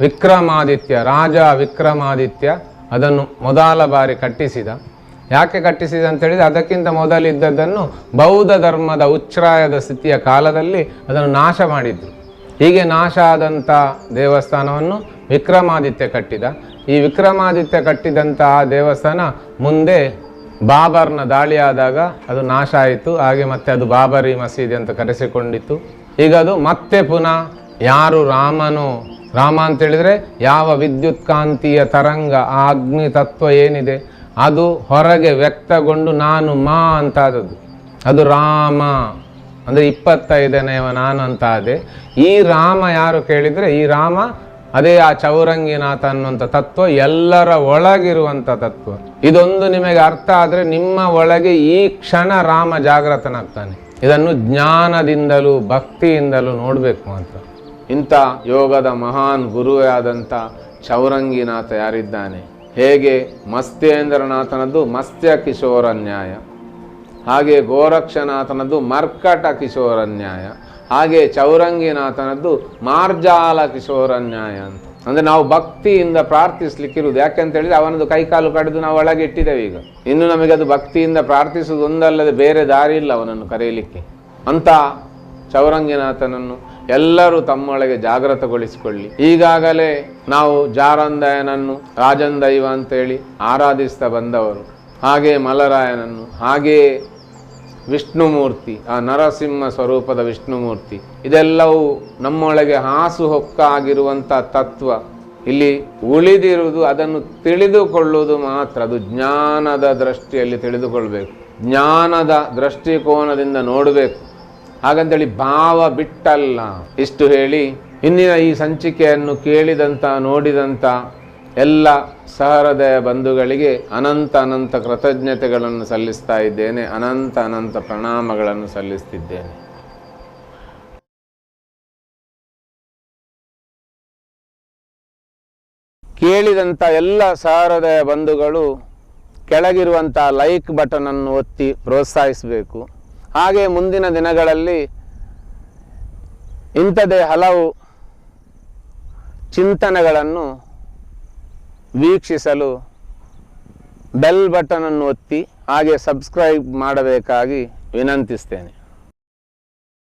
ವಿಕ್ರಮಾದಿತ್ಯ, ರಾಜ ವಿಕ್ರಮಾದಿತ್ಯ ಅದನ್ನು ಮೊದಲ ಬಾರಿ ಕಟ್ಟಿಸಿದ. ಯಾಕೆ ಕಟ್ಟಿಸಿದೆ ಅಂತ ಹೇಳಿದ್ರೆ ಅದಕ್ಕಿಂತ ಮೊದಲಿದ್ದದ್ದನ್ನು ಬೌದ್ಧ ಧರ್ಮದ ಉಚ್ಛ್ರಾಯದ ಸ್ಥಿತಿಯ ಕಾಲದಲ್ಲಿ ಅದನ್ನು ನಾಶ ಮಾಡಿದ್ರು ಹೀಗೆ ನಾಶ ಆದಂಥ ದೇವಸ್ಥಾನವನ್ನು ವಿಕ್ರಮಾದಿತ್ಯ ಕಟ್ಟಿದ. ಈ ವಿಕ್ರಮಾದಿತ್ಯ ಕಟ್ಟಿದಂತಹ ದೇವಸ್ಥಾನ ಮುಂದೆ ಬಾಬರ್ನ ದಾಳಿಯಾದಾಗ ಅದು ನಾಶ ಆಯಿತು. ಹಾಗೆ ಮತ್ತೆ ಅದು ಬಾಬರಿ ಮಸೀದಿ ಅಂತ ಕರೆಸಿಕೊಂಡಿತ್ತು. ಈಗ ಅದು ಮತ್ತೆ ಪುನಃ ಯಾರು ರಾಮನು, ರಾಮ ಅಂತೇಳಿದರೆ ಯಾವ ವಿದ್ಯುತ್ ಕಾಂತೀಯ ತರಂಗ ಆ ಅಗ್ನಿ ತತ್ವ ಏನಿದೆ? ಅದು ಹೊರಗೆ ವ್ಯಕ್ತಗೊಂಡು ನಾನು ಮಾ ಅಂತಾದದ್ದು. ಅದು ರಾಮ. ಅಂದರೆ ಇಪ್ಪತ್ತೈದನೆಯವ ನಾನು ಅಂತ ಆದೆ ಈ ರಾಮ ಯಾರು ಕೇಳಿದರೆ, ಈ ರಾಮ ಅದೇ ಆ ಚೌರಂಗಿನಾಥ ಅನ್ನುವಂಥ ತತ್ವ, ಎಲ್ಲರ ಒಳಗಿರುವಂಥ ತತ್ವ. ಇದೊಂದು ನಿಮಗೆ ಅರ್ಥ ಆದರೆ ನಿಮ್ಮ ಒಳಗೆ ಈ ಕ್ಷಣ ರಾಮ ಜಾಗೃತನಾಗ್ತಾನೆ ಇದನ್ನು ಜ್ಞಾನದಿಂದಲೂ, ಭಕ್ತಿಯಿಂದಲೂ ನೋಡಬೇಕು ಅಂತ. ಇಂಥ ಯೋಗದ ಮಹಾನ್ ಗುರುವೇ ಆದಂಥ ಚೌರಂಗಿನಾಥ ಯಾರಿದ್ದಾನೆ? ಹೇಗೆ ಮಸ್ತೇಂದ್ರನಾಥನದ್ದು ಮಸ್ತ್ಯ ಕಿಶೋರ ನ್ಯಾಯ. ಹಾಗೆ ಗೋರಕ್ಷನಾಥನದ್ದು ಮರ್ಕಟ ಕಿಶೋರ ನ್ಯಾಯ. ಹಾಗೆ ಚೌರಂಗಿನಾಥನದ್ದು ಮಾರ್ಜಾಲ ಕಿಶೋರ ನ್ಯಾಯ ಅಂತ. ಅಂದರೆ ನಾವು ಭಕ್ತಿಯಿಂದ ಪ್ರಾರ್ಥಿಸ್ಲಿಕ್ಕಿರುವುದು. ಯಾಕೆಂತ ಹೇಳಿದ್ರೆ ಅವನದು ಕೈಕಾಲು ಕಡಿದು ನಾವು ಒಳಗೆ ಇಟ್ಟಿದ್ದೇವೆ ಈಗ. ಇನ್ನು ನಮಗೆ ಅದು ಭಕ್ತಿಯಿಂದ ಪ್ರಾರ್ಥಿಸುವುದು ಒಂದಲ್ಲದೆ ಬೇರೆ ದಾರಿ ಇಲ್ಲ ಅವನನ್ನು ಕರೆಯಲಿಕ್ಕೆ. ಅಂತ ಚೌರಂಗಿನಾಥನನ್ನು ಎಲ್ಲರೂ ತಮ್ಮೊಳಗೆ ಜಾಗೃತಗೊಳಿಸಿಕೊಳ್ಳಿ. ಈಗಾಗಲೇ ನಾವು ಜಾರಂದಯನನ್ನು ರಾಜನ್ ದೈವ ಅಂತೇಳಿ ಆರಾಧಿಸ್ತಾ ಬಂದವರು. ಹಾಗೆ ಮಲರಾಯನನ್ನು ಹಾಗೆಯೇ ವಿಷ್ಣುಮೂರ್ತಿ, ಆ ನರಸಿಂಹ ಸ್ವರೂಪದ ವಿಷ್ಣುಮೂರ್ತಿ. ಇದೆಲ್ಲವೂ ನಮ್ಮೊಳಗೆ ಹಾಸು ಹೊಕ್ಕಾಗಿರುವಂಥ ತತ್ವ. ಇಲ್ಲಿ ಉಳಿದಿರುವುದು ಅದನ್ನು ತಿಳಿದುಕೊಳ್ಳುವುದು ಮಾತ್ರ. ಅದು ಜ್ಞಾನದ ದೃಷ್ಟಿಯಲ್ಲಿ ತಿಳಿದುಕೊಳ್ಬೇಕು. ಜ್ಞಾನದ ದೃಷ್ಟಿಕೋನದಿಂದ ನೋಡಬೇಕು. ಹಾಗಂತೇಳಿ ಭಾವ ಬಿಟ್ಟಲ್ಲ. ಇಷ್ಟು ಹೇಳಿ ಇಂದಿನ ಈ ಸಂಚಿಕೆಯನ್ನು ಕೇಳಿದಂಥ ನೋಡಿದಂಥ ಎಲ್ಲ ಸಹೃದಯ ಬಂಧುಗಳಿಗೆ ಅನಂತ ಅನಂತ ಕೃತಜ್ಞತೆಗಳನ್ನು ಸಲ್ಲಿಸ್ತಾ ಇದ್ದೇನೆ, ಅನಂತ ಅನಂತ ಪ್ರಣಾಮಗಳನ್ನು ಸಲ್ಲಿಸ್ತಿದ್ದೇನೆ. ಕೇಳಿದಂಥ ಎಲ್ಲ ಸಹೃದಯ ಬಂಧುಗಳು ಕೆಳಗಿರುವಂಥ ಲೈಕ್ ಬಟನ್ ಅನ್ನು ಒತ್ತಿ ಪ್ರೋತ್ಸಾಹಿಸಬೇಕು. ಹಾಗೆ ಮುಂದಿನ ದಿನಗಳಲ್ಲಿ ಇಂಥದೇ ಹಲವು ಚಿಂತನೆಗಳನ್ನು ವೀಕ್ಷಿಸಲು ಬೆಲ್ ಬಟನನ್ನು ಒತ್ತಿ ಹಾಗೆ ಸಬ್ಸ್ಕ್ರೈಬ್ ಮಾಡಬೇಕಾಗಿ ವಿನಂತಿಸ್ತೇನೆ.